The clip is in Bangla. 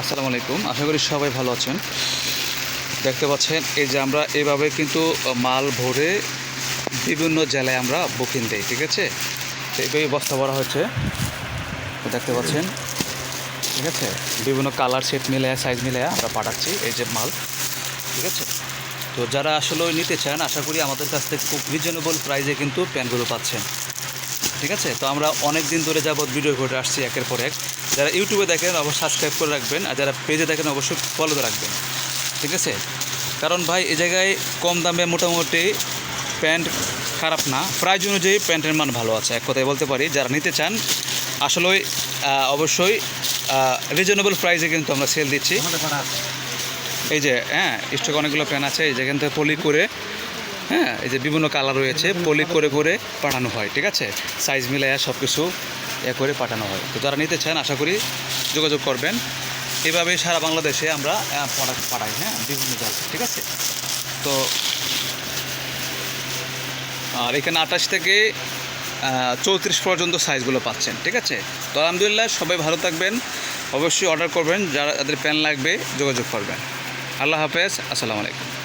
আসসালামু আলাইকুম। আশা করি সবাই ভালো আছেন। দেখতে পাচ্ছেন, এই যে আমরা এভাবে কিন্তু মাল ভরে বিভিন্ন জেলায় আমরা বুকিং দিই, ঠিক আছে? এইভাবে বস্তা ভরা হয়েছে। দেখতে পাচ্ছেন, ঠিক আছে? বিভিন্ন কালার সেট মিলে সাইজ মিলে আমরা পাঠাচ্ছি এই যে মাল, ঠিক আছে? তো যারা আসলে নিতে চান, আশা করি আমাদের কাছ থেকে খুব রিজনেবল প্রাইসে কিন্তু প্যান্টগুলো পাচ্ছেন। ঠিক আছে? তো আমরা অনেক দিন ধরে যাবত ভিডিও করে আসছি একের পর এক। যারা ইউটিউবে দেখেন অবশ্যই সাবস্ক্রাইব করে রাখবেন। আর যারা পেজে দেখেন অবশ্যই ফলো রাখবেন। ঠিক আছে? কারণ ভাই এ জায়গায় কম দামে মোটামুটি প্যান্ট খারাপ না। প্রাইজ অনুযায়ী প্যান্টের মান ভালো আছে। এক কথায় বলতে পারি যারা নিতে চান আসলে অবশ্যই রিজনেবল প্রাইসে কিন্তু আমরা সেল দিচ্ছি। এই যে হ্যাঁ স্টক অনেকগুলো প্যান আছে। এই যেখান থেকে পলি করে হ্যাঁ এই যে বিভিন্ন কালার রয়েছে পলি করে করে পাঠানো হয়, ঠিক আছে? সাইজ মিলাইয়া সব কিছু এ করে পাঠানো হয়। তো যারা নিতে চান, আশা করি যোগাযোগ করবেন। এভাবে সারা বাংলাদেশে আমরা প্রোডাক্ট পাঠাই হ্যাঁ বিভিন্ন জায়গায়, ঠিক আছে? তো আর এখানে আঠাশ থেকে চৌত্রিশ পর্যন্ত সাইজগুলো পাচ্ছেন, ঠিক আছে? তো আলহামদুলিল্লাহ, সবাই ভালো থাকবেন। অবশ্যই অর্ডার করবেন। যারা, যাদের প্যান লাগবে, যোগাযোগ করবেন। আল্লাহ হাফেজ। আসসালামু আলাইকুম।